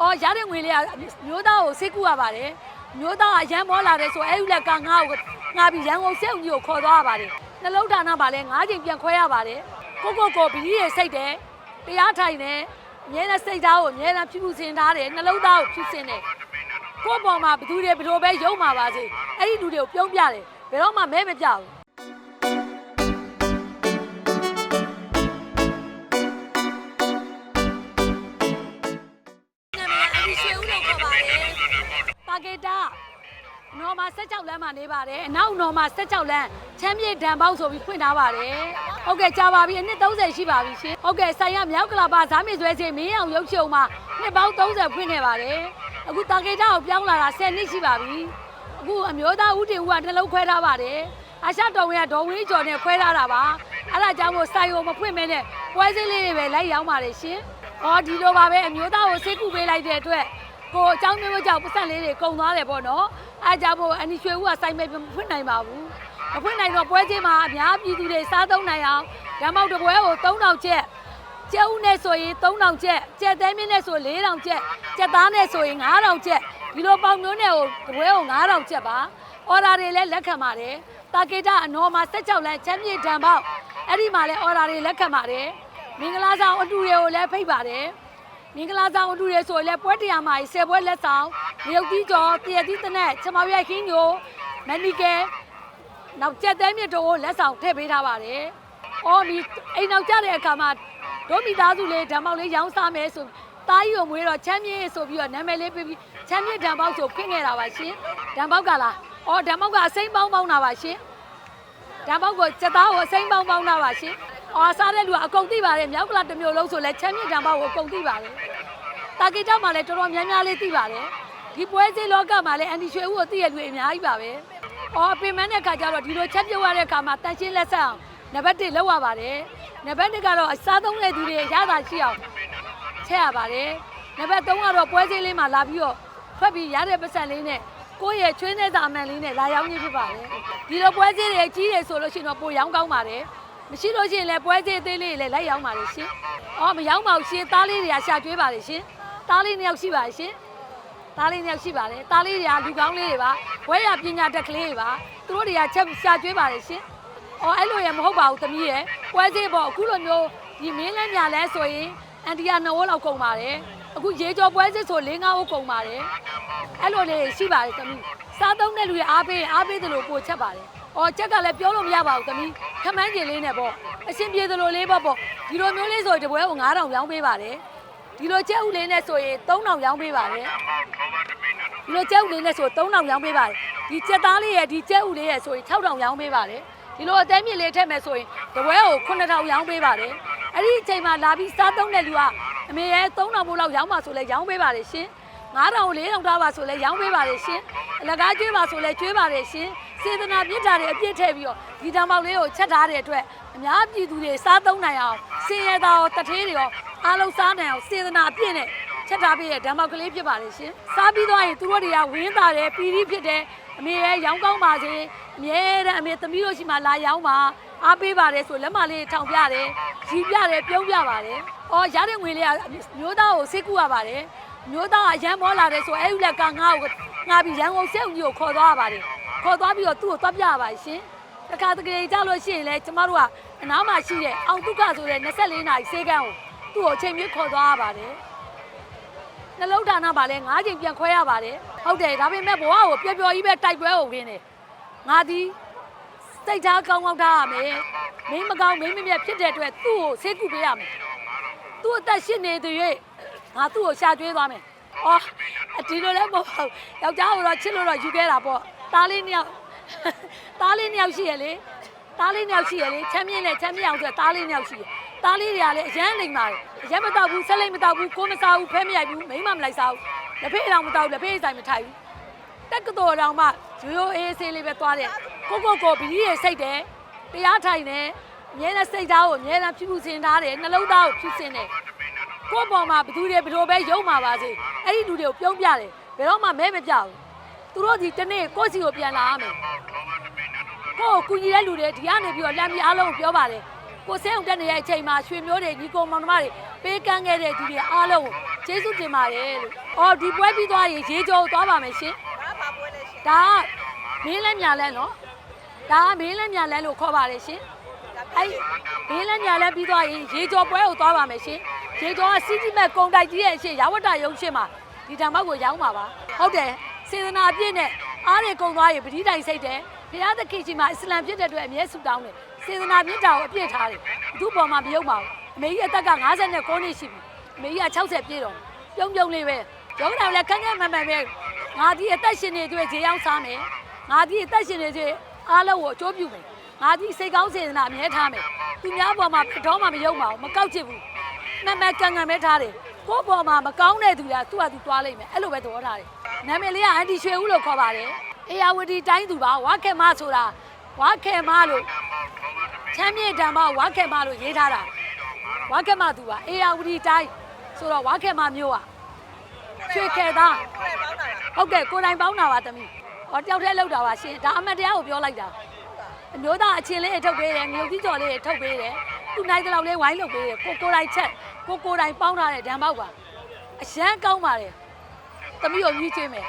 အော်ရတဲ့ငွေလေးကမျိုးသားကိုစိတ်ကူရပါတယ်မျိုးသားကအရန်မောလာတယ်ဆိုအဲ့ဒီလက်ကငါ့ကိုငါပြီးရန်ကုန်စိတ်ကြီးကိုခေါ်သွားရပါတယ်နှလုံးဌာနပါလဲငါးချိန်ပြန်ခွဲရပါတယ်ကိုကိုကိုဘီကြီးရဲ့စိတ်တယ်တရားထိုင်တယ်အမြဲတမ်းစိတ်သားကိုအမြဲတမ်းဖြူဖြူစင်ထားတယ်နှလုံးသားကိုဖြူစင်တယ်ကိုယ့်ပေါ်မှာဘသူတွေဘယ်လိုပဲယုံမှာပါစေအဲ့ဒီလူတွေကိုပြုံးပြတယ်ဘယ်တော့မှမဲမပြဘူး ဒီရှေဦးလို့ခေါ်ပါတယ်။ပါကေတာနော်မှာ16လမ်းမှာနေပါတယ်။အနောက်နော်မှာ16လမ်းချမ်းမြေဒံပေါက်ဆိုပြီးဖွင့်ထားပါတယ်။ဟုတ်ကဲ့ကြာပါပြီ။အနှစ်30ရှိပါပြီရှင်။ဟုတ်ကဲ့ဆိုင်ရမြောက်ကလာပါဇာမီဆွဲချင်းမင်းအောင်ရုပ်ချုံမှာနှစ်ပေါင်း30ဖွင့်နေပါတယ်။အခုတာကေတာကိုပြောင်းလာတာ10နှစ်ရှိပါပြီ။အခုအမျိုးသားဦးတင်ဦးကနှလုံးခွဲထားပါတယ်။အာရှတော်ဝင်ကဒေါ်ဝင်းကျော်နဲ့ခွဲထားတာပါ။အဲ့ဒါကြောင့်မို့ဆိုင်ကိုမဖွင့်မဲနဲ့ပွဲစင်းလေးတွေပဲလိုက်ရောင်းပါတယ်ရှင်။အော်ဒီလိုပါပဲအမျိုးသားကိုစိတ်ကူပေးလိုက်တဲ့အတွက် ကိုအเจ้าမျိုးကြောင့်ပတ်စံလေးတွေကုန်သွားတယ်ပေါ့နော်အဲဒါကြောင့်မို့အန်ဒီရွှေဦးကစိုက်မဲ့မဖွင့်နိုင်ပါဘူးမဖွင့်နိုင်တော့ပွဲချင်းမှာအများပြည်သူတွေစားသုံးနိုင်အောင်ဓမ္မောက်တစ်ပွဲကို3000ကျပ်ကျဲဦးနဲ့ဆိုရင်3000ကျပ်ကျက်သေးမင်းနဲ့ဆို4000ကျပ်ကျက်သားနဲ့ဆိုရင်9000ကျပ်ဒီလိုပေါင်မျိုးနဲ့ကိုတစ်ပွဲကို9000ကျပ်ပါအော်ဒါတွေလည်းလက်ခံပါတယ်တာကေတာအနော်မှာ16လမ်းချမ်းမြေတံပေါက်အဲ့ဒီမှာလည်းအော်ဒါတွေလက်ခံပါတယ် မင်္ဂလာဆောင်အတူတွေကိုလည်းဖိတ်ပါတယ် မင်္ဂလာဆောင်အတူတွေဆိုရင်လည်းပွဲတရားမှာဆယ်ပွဲလက်ဆောင်မြုပ်သီးကျော်တရသီးတနက်ချမပြိုက်ခင်းညိုမန်နီကဲနောက်ကြက်တဲမြစ်တို့ကိုလက်ဆောင်ထည့်ပေးထားပါတယ်။အော်ဒီအိမ်နောက်ကြတဲ့အခါမှာဒိုမီသားစုလေးဓမ္မောက်လေးရောင်းစားမယ်ဆိုတားကြီးကိုမွေးတော့ချမ်းမြေဆိုပြီးတော့နာမည်လေးပေးပြီးချမ်းမြေဓမ္မောက်ဆိုခင်းခဲ့တာပါရှင်။ဓမ္မောက်ကလား။အော်ဓမ္မောက်ကအစိမ့်ပေါင်းပေါင်းတာပါရှင်။ဓာတ်ပေါက်ကိုစက်သားကိုအစိမ့်ပေါင်းပေါင်းတာပါရှင်။ အော်စားတဲ့လူကအကုန်သိပါတယ်မြောက်ကလာတစ်မျိုးလုံးဆိုလဲချမ်းမြေဓာတ်ပေါက်ကိုအကုန်သိပါတယ်။တာဂီတောက်မှာလည်းတော်တော်များများလေးသိပါတယ်။ဒီပွဲစည်းလောကမှာလည်းအန်ဒီရွှေဦးကိုသိရလူအများကြီးပါပဲ။အော်ပင်မတဲ့ခါကျတော့ဒီလိုချက်ပြုတ်ရတဲ့ခါမှာတန်ရှင်းလက်ဆက်အောင်နံပါတ်1လောက်ရပါတယ်။နံပါတ်2ကတော့အစားသုံးတဲ့သူတွေရတာရှိအောင်ချက်ရပါတယ်။နံပါတ်3ကတော့ပွဲစည်းလေးမှာလာပြီးတော့ဖက်ပြီးရတဲ့ပတ်စံလေးနဲ့ကိုယ့်ရဲ့ချွေးနေတာအမှန်လေးနဲ့လာရောက်နေဖြစ်ပါတယ်။ဒီလိုပွဲစည်းတွေကြီးတယ်ဆိုလို့ရှိရင်တော့ပိုရောင်းကောင်းပါတယ်။ မရှိလို့ရှိရင်လည်းပွဲစည်းအသေးလေးတွေလည်းလိုက်ရောင်းပါလေရှင်။အော်မရောင်းပါဘူးရှင်။သားလေးတွေကရှာကျွေးပါလေရှင်။သားလေးနှစ်ယောက်ရှိပါလေရှင်။သားလေးနှစ်ယောက်ရှိပါတယ်။သားလေးတွေကလူကောင်းလေးတွေပါ။ဝဲရပညာတက်ကလေးတွေပါ။သူတို့တွေကချက်ရှာကျွေးပါလေရှင်။အော်အဲ့လိုရမဟုတ်ပါဘူးသမီးရယ်ပွဲစည်းပေါ့အခုလိုမျိုးဒီမင်းလဲညာလဲဆိုရင်အန်တီက2ဝက်လောက်ကုန်ပါတယ်အခုရေကြောပွဲစည်းဆို4 5ဝက်ကုန်ပါတယ်အဲ့လိုလေးရှိပါတယ်သမီးစားသုံးတဲ့လူတွေအားပေးရင်အားပေးတယ်လို့ပို့ချက်ပါတယ် အော်ချက်ကလည်းပြောလို့မရပါဘူးသမီးခမန်းကျင်လေးနဲ့ပေါ့အရှင်ပြေတယ်လို့လေးပေါ့ပေါ့ဒီလိုမျိုးလေးဆိုတပွဲကို9000ရောင်းပေးပါတယ်ဒီလိုချက်ဥလေးနဲ့ဆိုရင်3000ရောင်းပေးပါတယ်ဒီလိုကျဲဥလေးနဲ့ဆို3000ရောင်းပေးပါတယ်ဒီကြက်သားလေးရဲ့ဒီကျဲဥလေးရဲ့ဆိုရင်6000ရောင်းပေးပါတယ်ဒီလိုအသေးမြင့်လေးထည့်မယ်ဆိုရင်တပွဲကို9000ရောင်းပေးပါတယ်အဲ့ဒီအချိန်မှာလာပြီးစားသုံးတဲ့လူကအမေရဲ့3000ဘိုးလောက်ရောင်းပါဆိုလဲရောင်းပေးပါတယ်ရှင်9000 4000ထားပါဆိုလဲရောင်းပေးပါတယ်ရှင်အလကားကျွေးပါဆိုလဲကျွေးပါတယ်ရှင် စေတနာပြစ်တာတွေအပြည့်ထည့်ပြီးတော့ဒီတံပေါက်လေးကိုချက်ထားတဲ့အတွက်အများပြည်သူတွေစားသုံးနိုင်အောင်စင်ရတာရောတထေးတွေရောအားလုံးစားနိုင်အောင်စေတနာအပြည့်နဲ့ချက်ထားပေးတဲ့ဓမ္မောက်ကလေးဖြစ်ပါလေရှင်။စားပြီးသွားရင်သူတို့တွေကဝင်းတာတယ်ပီတိဖြစ်တယ်အမေရဲ့ရောင်းကောင်းပါစေအမြဲတမ်းအမေသမီးတို့ရှိမှလာရောင်းပါအားပေးပါတယ်ဆိုလက်မလေးထောင်ပြတယ်ရီပြတယ်ပြုံးပြပါတယ်။အော်ရတဲ့ငွေလေးကမျိုးသားကိုစိတ်ကူရပါတယ်။မျိုးသားကအရန်မောလာတယ်ဆိုအဲ့ဒီလက်ကငါ့ကိုငါပြီးရန်ကုန်စက်ဦးကြီးကိုခေါ်သွားရပါတယ်။ ခေါ်သွားပြီးတော့သူ့ကိုသွားပြရပါရှင်။တခါတကယ်ကြလို့ရှိရင်လည်းကျမတို့ကအနားမှာရှိတဲ့အောင်တုကဆိုတဲ့24နာရီစေကန်းကိုသူ့ကိုအချိန်မြင့်ခေါ်သွားရပါတယ်။နှလုံးဌာနပါလဲ၅ချိန်ပြန်ခွဲရပါတယ်ဟုတ်တယ်ဒါပေမဲ့ဘဝကိုပျော်ပျော်ကြီးပဲတိုက်ပွဲကိုခင်းတယ်ငါဒီစိတ်ထားကောင်းကောင်းထားရမယ်မင်းမကောင်းမင်းမမြတ်ဖြစ်တဲ့အတွက်သူ့ကိုဆေးကုပေးရမယ်သူ့အသက်ရှင်နေတဲ့၍ငါသူ့ကိုရှာကျွေးသွားမယ်အော်ဒီလိုလည်းမဟုတ်ပါဘူးယောက်ျားကိုတော့ချစ်လို့တော့ယူခဲ့တာပေါ့ သားလေးနှစ်ယောက်သားလေးနှစ်ယောက်ရှိရလေသားလေးနှစ်ယောက်ရှိရလေချမ်းမြင့်နဲ့ချမ်းမြင့်အောင်ဆိုသားလေးနှစ်ယောက်ရှိရသားလေးတွေကလည်းအရန်နေပါတယ်အရန်မတော့ဘူးဆက်လိုက်မတော့ဘူးကိုမစားဘူးဖဲမရိုက်ဘူးမိမမလိုက်စားဘူးလက်ဖေးတောင်မတော့ဘူးလက်ဖေးဆိုင်မထိုင်ဘူးတက်ကတော်တောင်မှရိုးရိုးအေးဆေးလေးပဲသွားတယ်ကိုကိုကိုဘီကြီးရဲ့စိတ်တယ်တရားထိုင်တယ်အမြဲတမ်းစိတ်သားကိုအမြဲတမ်းဖြူဖြူစင်ထားတယ်နှလုံးသားကိုဖြူစင်တယ်ကိုယ့်ပေါ်မှာဘသူတွေဘယ်လိုပဲယုံမှာပါစေအဲ့ဒီလူတွေကိုပြုံးပြတယ်ဘယ်တော့မှမဲမပြဘူး သူတို့ဒီတနေ့ကိုယ့်စီကိုပြန်လာရမယ်ကိုယ့်ကိုကူညီတဲ့လူတွေဒီကနေပြီးတော့လမ်းပြီးအားလုံးကိုပြောပါတယ်ကိုစဲအောင်တက်နေတဲ့အချိန်မှာရွှေမျိုးတွေညီကိုမောင်နှမတွေပေးကမ်းခဲ့တဲ့သူတွေအားလုံးကိုကျေးဇူးတင်ပါတယ်လို့။အော်ဒီပွဲပြီးသွားရင်ရေကြောသွားပါမယ်ရှင်။ဒါကမင်းလက်မြလဲနော်။ဒါကမင်းလက်မြလဲလို့ခေါ်ပါတယ်ရှင်။အဲ့မင်းလက်မြလဲပြီးသွားရင်ရေကြောပွဲကိုသွားပါမယ်ရှင်။ရေကြောကစီးကြီးမဲ့ကုံတိုက်ကြီးရဲ့အရှိရဝတ္တရုံရှိမှာဒီဓမ္မကိုရောက်မှာပါ။ဟုတ်တယ် စေတနာအပြည့်နဲ့အားတွေကုံသွားရင်ပဋိတိုင်စိတ်တယ်။ဘုရားသခင်ကြီးမှာအစ္စလမ်ဖြစ်တဲ့အတွက်အမြဲဆုတောင်းတယ်။စေတနာမြင့်တာကိုအပြည့်ထားတယ်။သူ့ပေါ်မှာမယုံပါဘူး။အမေကြီးအသက်က59နှစ်ရှိပြီ။အမေကြီးက60ပြည့်တော့ပြုံးပြုံးလေးပဲ။ရုံးတော်လည်းခက်ခက်မန်မန်ပဲ။ငါဒီအသက်ရှင်နေတွေ့ဈေးရောက်စားမယ်။ငါဒီအသက်ရှင်နေတွေ့အားလုံးကိုအကျိုးပြုမယ်။ငါဒီစိတ်ကောင်းစေတနာအမြဲထားမယ်။သူများပေါ်မှာတော့မှမယုံပါဘူး။မကောက်ချစ်ဘူး။မန်မန်ကန်ကန်ပဲထားတယ်။ ကိုယ့်ပေါ်မှာမကောင်းတဲ့သူကသူ့ဟာသူသွားလိမ့်မယ်။အဲ့လိုပဲသဘောထားတယ်။နာမည်လေးကအန်တီရွှေဦးလို့ခေါ်ပါတယ်။အေယာဝတီတိုင်းသူပါဝါခေမဆိုတာဝါခေမလို့ချမ်းမြေတံမဝါခေမလို့ရေးထားတာဝါခေမသူပါအေယာဝတီတိုင်းဆိုတော့ဝါခေမမျိုးอ่ะရွှေခေသားဟုတ်ကဲ့ကိုယ်တိုင်ပေါင်းတာပါသမီးဟောတယောက်တည်းလောက်တာပါရှင်ဒါအမှန်တရားကိုပြောလိုက်တာအမျိုးသားအချင်းလေးတွေထုတ်ပေးတယ်ငရုတ်ကြီးကျော်လေးတွေထုတ်ပေးတယ်သူနိုင်တဲ့လောက်လေးဝိုင်းလုပ်ပေးတယ်ကိုကိုယ်တိုင်ချက် ကိုကိုယ်တိုင်ပေါင်းထားတဲ့ဓာန်ပေါက်ပါအရန်ကောင်းပါတယ်သမီးကိုမြည်ချွေးမယ်